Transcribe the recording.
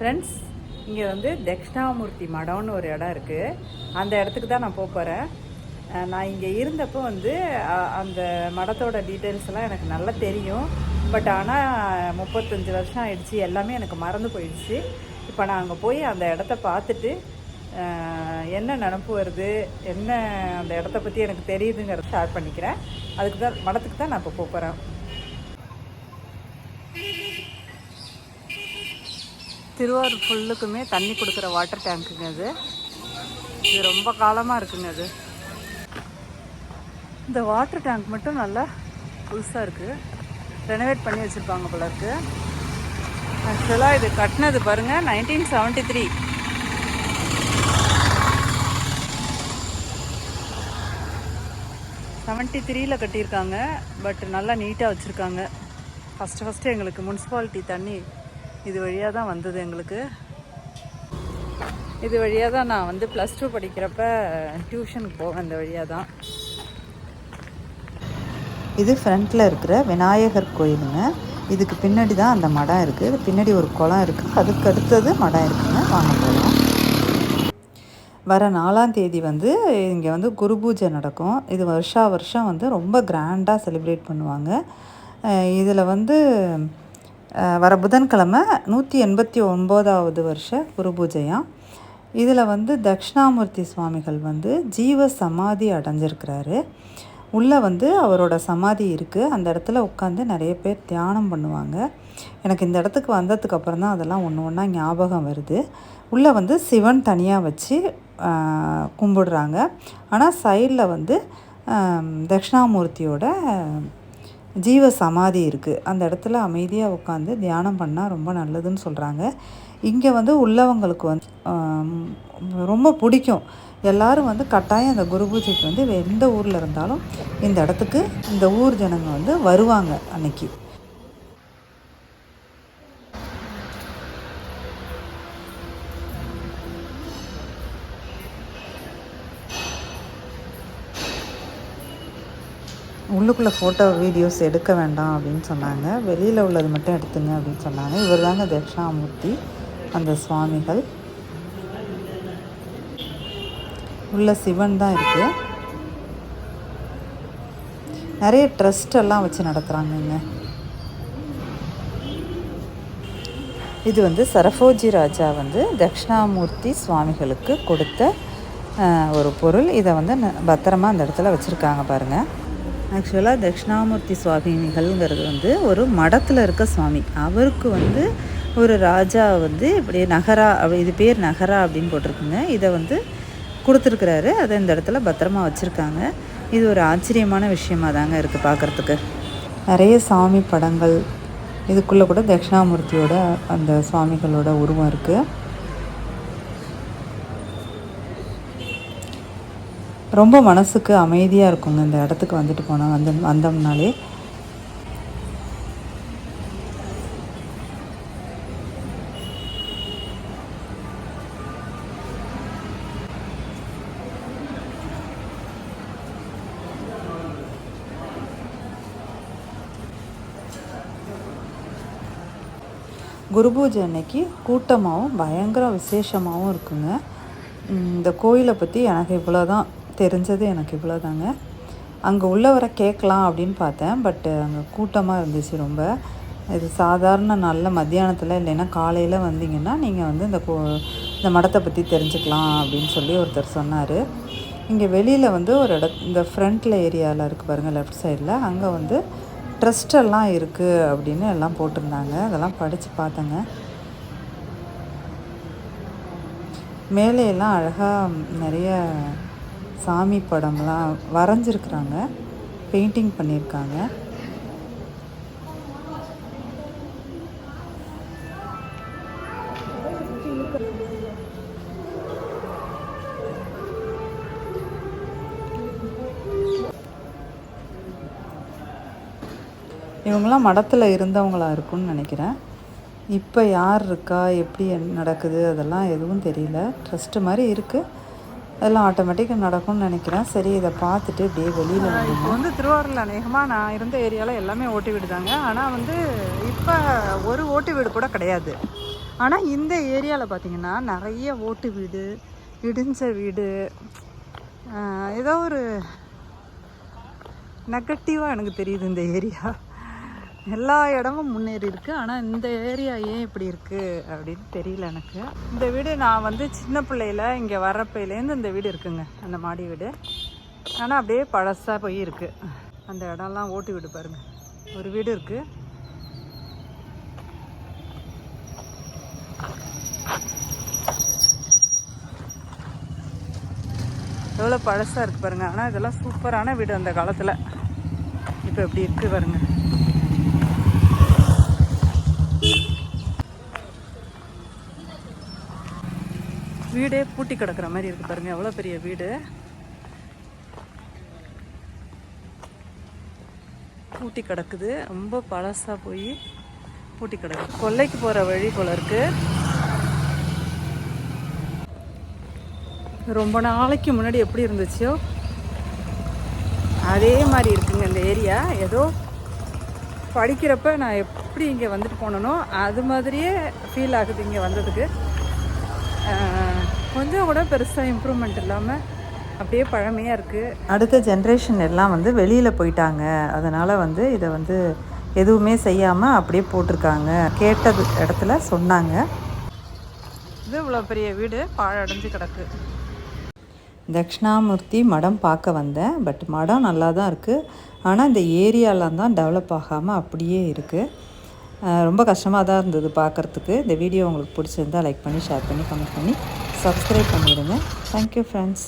Friends இங்கே வந்து தட்சிணாமூர்த்தி மடம்னு ஒரு இடம் இருக்குது அந்த இடத்துக்கு தான் நான் போக போகிறேன் நான் இங்கே இருந்தப்போ வந்து அந்த மடத்தோட டீட்டெயில்ஸ் எல்லாம் எனக்கு நல்லா தெரியும். பட் ஆனால் முப்பத்தஞ்சு வருஷம் ஆயிடுச்சு. எல்லாமே எனக்கு மறந்து போயிடுச்சு. இப்போ நான் அங்கே போய் அந்த இடத்த பார்த்துட்டு என்ன நினப்பு வருது என்ன அந்த இடத்த பற்றி எனக்கு தெரியுதுங்கிறத ஷேர் பண்ணிக்கிறேன். அதுக்கு தான் மடத்துக்கு தான் நான் இப்போ போக போகிறேன் திருவாரூர் ஃபுல்லுக்குமே தண்ணி கொடுக்குற வாட்டர் டேங்க்குங்க அது. இது ரொம்ப காலமாக இருக்குங்க அது. இந்த வாட்டர் டேங்க் மட்டும் நல்லா புதுசாக இருக்குது ரெனோவேட் பண்ணி வச்சுருப்பாங்க போல இருக்குது ஆக்சுவலாக இது கட்டினது பாருங்கள் நைன்டீன் செவன்ட்டி த்ரீ. செவன்ட்டி த்ரீயில் கட்டியிருக்காங்க பட் நல்லா நீட்டாக வச்சுருக்காங்க. ஃபஸ்ட்டு ஃபஸ்ட்டு எங்களுக்கு முனிசிபாலிட்டி தண்ணி இது வழியாக தான் வந்தது எங்களுக்கு. இது வழியாக தான் நான் வந்து ப்ளஸ் டூ படிக்கிறப்ப டியூஷனுக்கு போவேன் இந்த வழியாக தான். இது ஃப்ரண்ட்டில் இருக்கிற விநாயகர் கோயிலுங்க. இதுக்கு பின்னாடி தான் அந்த மடம் இருக்குது பின்னாடி ஒரு குளம் இருக்குது அதுக்கு அடுத்தது மடம் இருக்குங்க. வாங்க போகலாம் வர நாலாம் தேதி வந்து இங்கே வந்து குரு பூஜை நடக்கும். இது வருஷா வருஷம் வந்து ரொம்ப கிராண்டாக செலிப்ரேட் பண்ணுவாங்க. இதில் வந்து வர புதன்கிழமை நூற்றி எண்பத்தி ஒம்போதாவது வருஷ குரு பூஜையாம் இதில் வந்து தட்சிணாமூர்த்தி சுவாமிகள் வந்து ஜீவ சமாதி அடைஞ்சிருக்கிறாரு. உள்ளே வந்து அவரோட சமாதி இருக்குது அந்த இடத்துல உட்காந்து நிறைய பேர் தியானம் பண்ணுவாங்க. எனக்கு இந்த இடத்துக்கு வந்ததுக்கு அப்புறம் தான் அதெல்லாம் ஒன்று ஒன்றா ஞாபகம் வருது. உள்ளே வந்து சிவன் தனியாக வச்சு கும்பிடுறாங்க. ஆனால் சைடில் வந்து தட்சிணாமூர்த்தியோட ஜீவ சமாதி இருக்குது அந்த இடத்துல அமைதியாக உட்காந்து தியானம் பண்ணால் ரொம்ப நல்லதுன்னு சொல்கிறாங்க இங்கே வந்து உள்ளவங்களுக்கு வந்து ரொம்ப பிடிக்கும். எல்லாரும் வந்து கட்டாயம் அந்த குரு பூஜைக்கு வந்து எந்த ஊரில் இருந்தாலும் இந்த இடத்துக்கு இந்த ஊர் ஜனங்க வந்து வருவாங்க அன்னைக்கு. உள்ளுக்குள்ளே ஃபோட்டோ வீடியோஸ் எடுக்க வேண்டாம் அப்படின்னு சொன்னாங்க. வெளியில் உள்ளது மட்டும் எடுத்துங்க அப்படின்னு சொன்னாங்க. இவர் தாங்க தட்சிணாமூர்த்தி அந்த சுவாமிகள். உள்ள சிவன் தான் இருக்குது நிறைய ட்ரஸ்ட் எல்லாம் வச்சு நடத்துகிறாங்கங்க இது வந்து சரஃபோஜி ராஜா வந்து தட்சிணாமூர்த்தி சுவாமிகளுக்கு கொடுத்த ஒரு பொருள். இதை வந்து ந- பத்திரமா அந்த இடத்துல வச்சுருக்காங்க பாருங்கள் ஆக்சுவலாக தட்சிணாமூர்த்தி சுவாமிகள்ங்கிறது வந்து ஒரு மடத்தில் இருக்க சுவாமி. அவருக்கு வந்து ஒரு ராஜா வந்து இப்படி நகரா அப்படி இது பேர் நகரா அப்படின்னு போட்டிருக்குங்க. இதை வந்து கொடுத்துருக்குறாரு. அதை இந்த இடத்துல பத்திரமா வச்சுருக்காங்க. இது ஒரு ஆச்சரியமான விஷயமா தாங்க இருக்குது பார்க்குறதுக்கு. நிறைய சாமி படங்கள். இதுக்குள்ளே கூட தட்சிணாமூர்த்தியோட அந்த சுவாமிகளோட உருவம் இருக்குது ரொம்ப மனசுக்கு அமைதியாக இருக்குங்க. இந்த இடத்துக்கு வந்துட்டு போனால் வந்து வந்தோம்னாலே. குரு பூஜை அன்னைக்கு கூட்டமாகவும் பயங்கர விசேஷமாகவும் இருக்குங்க. இந்த கோயிலை பற்றி எனக்கு இவ்வளோ தான் தெரிஞ்சது எனக்கு இவ்வளோ தாங்க அங்கே உள்ளவரை கேட்கலாம் அப்படின்னு பார்த்தேன். பட்டு அங்கே கூட்டமாக இருந்துச்சு ரொம்ப. இது சாதாரண நல்ல மத்தியானத்தில் இல்லைன்னா காலையில் வந்தீங்கன்னா நீங்கள் வந்து இந்த கோ இந்த மடத்தை பற்றி தெரிஞ்சுக்கலாம் அப்படின்னு சொல்லி ஒருத்தர் சொன்னார். இங்கே வெளியில் வந்து ஒரு இட இந்த ஃப்ரண்ட்டில் ஏரியாவில் இருக்குது பாருங்கள் லெஃப்ட் சைடில். அங்கே வந்து ட்ரஸ்ட் எல்லாம் இருக்குது அப்படின்னு எல்லாம் போட்டிருந்தாங்க. அதெல்லாம் படித்து பார்த்தேங்க. மேலே எல்லாம் அழகாக நிறைய சாமி படம்லாம் வரைஞ்சிருக்கிறாங்க. பெயிண்டிங் பண்ணியிருக்காங்க. இவங்களாம் மடத்தில் இருந்தவங்களாக இருக்கும்னு நினைக்கிறேன். இப்போ யார் இருக்கா? எப்படி நடக்குது? அதெல்லாம் எதுவும் தெரியல. ட்ரஸ்ட்டு மாதிரி இருக்குது அதெல்லாம் ஆட்டோமேட்டிக்காக நடக்கும்னு நினைக்கிறேன். சரி இதை பார்த்துட்டு அப்படியே வெளியில் இப்போ வந்து திருவாரூரில் அநேகமாக நான் இருந்த ஏரியாவில் எல்லாமே ஓட்டு வீடு தாங்க ஆனால் வந்து இப்போ ஒரு ஓட்டு வீடு கூட கிடையாது. ஆனால் இந்த ஏரியாவில் பார்த்தீங்கன்னா நிறைய ஓட்டு வீடு இடிஞ்ச வீடு ஏதோ ஒரு நெகட்டிவாக எனக்கு தெரியுது இந்த ஏரியா எல்லா இடமும் முன்னேறி இருக்குது ஆனால் இந்த ஏரியா ஏன் இப்படி இருக்குது அப்படின்னு தெரியல எனக்கு. இந்த வீடு நான் வந்து சின்ன பிள்ளையில் இங்கே வர்றப்பையிலேருந்து இந்த வீடு இருக்குங்க. அந்த மாடி வீடு. ஆனால் அப்படியே பழசாக போய் இருக்கு. அந்த இடம்லாம் ஓட்டு வீடு பாருங்கள் ஒரு வீடு இருக்குது எவ்வளோ பழசாக இருக்குது பாருங்கள் ஆனால் இதெல்லாம் சூப்பரான வீடு அந்த காலத்தில். இப்போ இப்படி இருக்குது பாருங்கள் வீடே பூட்டி கிடக்குற மாதிரி இருக்கு பாருங்க. எவ்வளோ பெரிய வீடு. பூட்டி கிடக்குது. ரொம்ப பழசாக போய் பூட்டி கிடக்கு. கொல்லைக்கு போகிற வழி போல இருக்கு. ரொம்ப நாளைக்கு முன்னாடி எப்படி இருந்துச்சோ? அதே மாதிரி இருக்குங்க இந்த ஏரியா. ஏதோ படிக்கிறப்ப நான் எப்படி இங்கே வந்துட்டு போனனோ அது மாதிரியே ஃபீல் ஆகுது இங்கே வந்ததுக்கு. கொஞ்சம் கூட பெருசாக இம்ப்ரூவ்மெண்ட் இல்லாமல் அப்படியே பழமையாக இருக்குது அடுத்த ஜென்ரேஷன் எல்லாம் வந்து வெளியில் போயிட்டாங்க. அதனால் வந்து இதை வந்து எதுவுமே செய்யாமல் அப்படியே போட்டிருக்காங்க. கேட்டது இடத்துல சொன்னாங்க. இது இவ்வளோ பெரிய வீடு பாழடைஞ்சு கிடக்கு. தட்சிணாமூர்த்தி மடம் பார்க்க வந்தேன். பட் மடம் நல்லா தான் இருக்குது ஆனால் இந்த ஏரியாலாம் தான் டெவலப் ஆகாமல் அப்படியே இருக்குது ரொம்ப கஷ்டமாக தான் இருந்தது பார்க்குறதுக்கு. இந்த வீடியோ உங்களுக்கு பிடிச்சிருந்தா லைக் பண்ணி ஷேர் பண்ணி கமெண்ட் பண்ணி சப்ஸ்கிரைப் பண்ணிவிடுங்க தேங்க்யூ ஃப்ரெண்ட்ஸ்